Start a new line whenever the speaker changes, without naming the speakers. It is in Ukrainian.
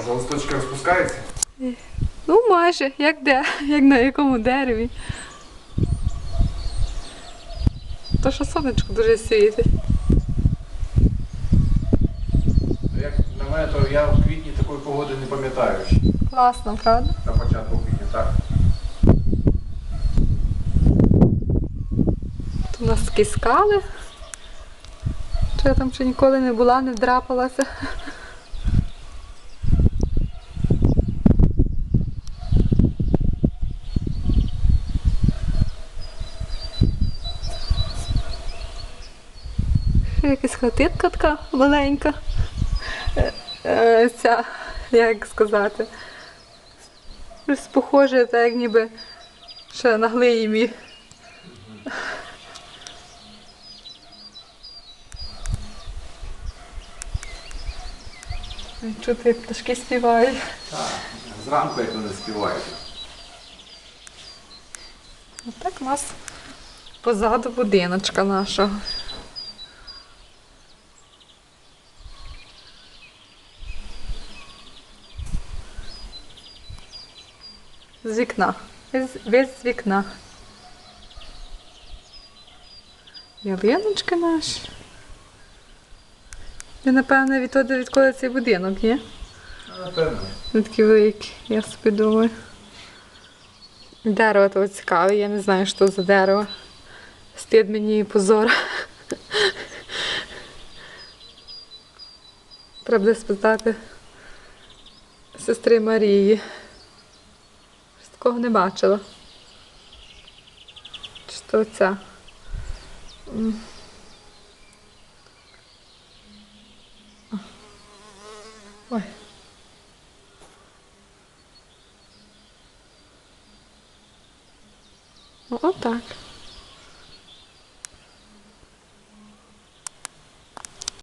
вже листочки розпускаються?
Ну, майже, як де, як на якому дереві. То що сонечко дуже світить.
Ну, Як на мене, то я в квітні такої погоди не пам'ятаю ще.
Класно, правда?
На початку квітня, так.
Тут у нас такі скали. Що я там ще ніколи не була, не драпалася. Якась хатинка така маленька. Е, е, Ця, як сказати, щось похоже, так як ніби ще на глині Чути, пташки співають.
Так. Зранку, як вони співають.
Отак у нас позаду будиночка нашого. З вікна. Без, без вікна. Ялиночки наші. І, напевно, відтоді відколи цей будинок, ні?
Напевно.
Вони такі великі, я собі думаю. Дерево то цікаве, я не знаю, що за дерево. Стид мені і позор. Треба спитати сестри Марії. Такого не бачила. Чи то ця? Ой. Ну, отак.